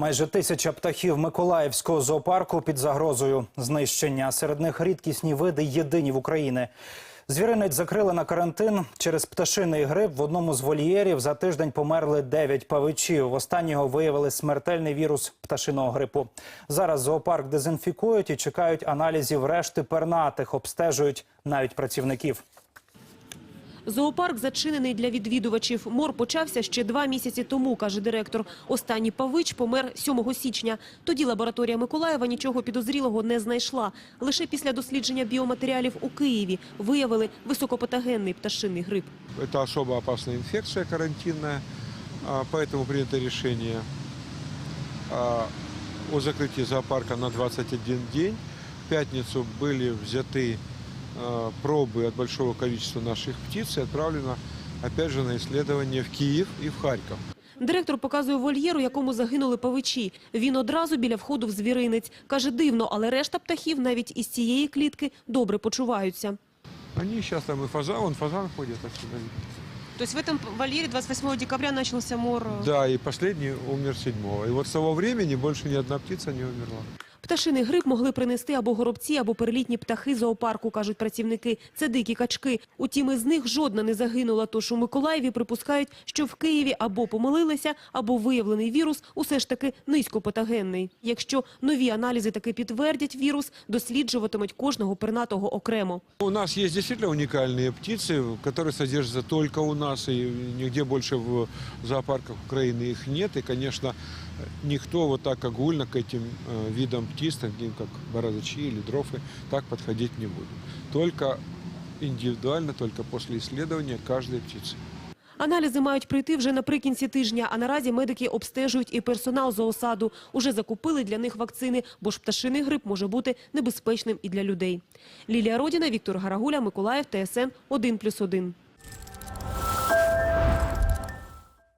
Майже тисяча птахів Миколаївського зоопарку під загрозою знищення. Серед них рідкісні види єдині в Україні. Звіринець закрили на карантин через пташиний грип. В одному з вольєрів за тиждень померли 9 павичів. В останнього виявили смертельний вірус пташиного грипу. Зараз зоопарк дезінфікують і чекають аналізів решти пернатих. Обстежують навіть працівників. Зоопарк зачинений для відвідувачів. Мор почався ще два місяці тому, каже директор. Останній павич помер 7 січня. Тоді лабораторія Миколаєва нічого підозрілого не знайшла. Лише після дослідження біоматеріалів у Києві виявили високопатогенний пташиний грип. Это особо опасная инфекция карантинная, а, поэтому принято решение а, о закрытии зоопарка на 21 день. В пятницу были взяты а, пробы от большого количества наших птиц и отправлено опять же на исследование в Киев и в Харьков. Директор показує вольєр, у якому загинули павичі. Він одразу біля входу в звіринець. Каже, дивно, але решта птахів навіть із цієї клітки добре почуваються. Они сейчас там и фазан, вон фазан ходит отсюда. То есть в этом вольере 28 декабря начался мор. Да, и последний умер седьмого. И вот с того времени больше ни одна птица не умерла. Пташиний грип могли принести або горобці, або перелітні птахи зоопарку, кажуть працівники. Це дикі качки. Утім, із них жодна не загинула. Тож у Миколаєві припускають, що в Києві або помилилися, або виявлений вірус усе ж таки низькопатогенний. Якщо нові аналізи таки підтвердять вірус, досліджуватимуть кожного пернатого окремо. У нас есть действительно уникальные птицы, которые содержатся только у нас, и нигде больше в зоопарках Украины их нет. И, конечно, никто вот так огульно к этим э, видам птиц, таким как бородачи или дрофы, так подходить не будет. Только индивидуально, только после исследования каждой птицы. Аналізи мають прийти вже наприкінці тижня, а наразі медики обстежують і персонал зоосаду. Уже закупили для них вакцини, бо ж пташиний грип може бути небезпечним і для людей. Лілія Родіна, Віктор Гарагуля, Миколаїв, ТСН 1+,1.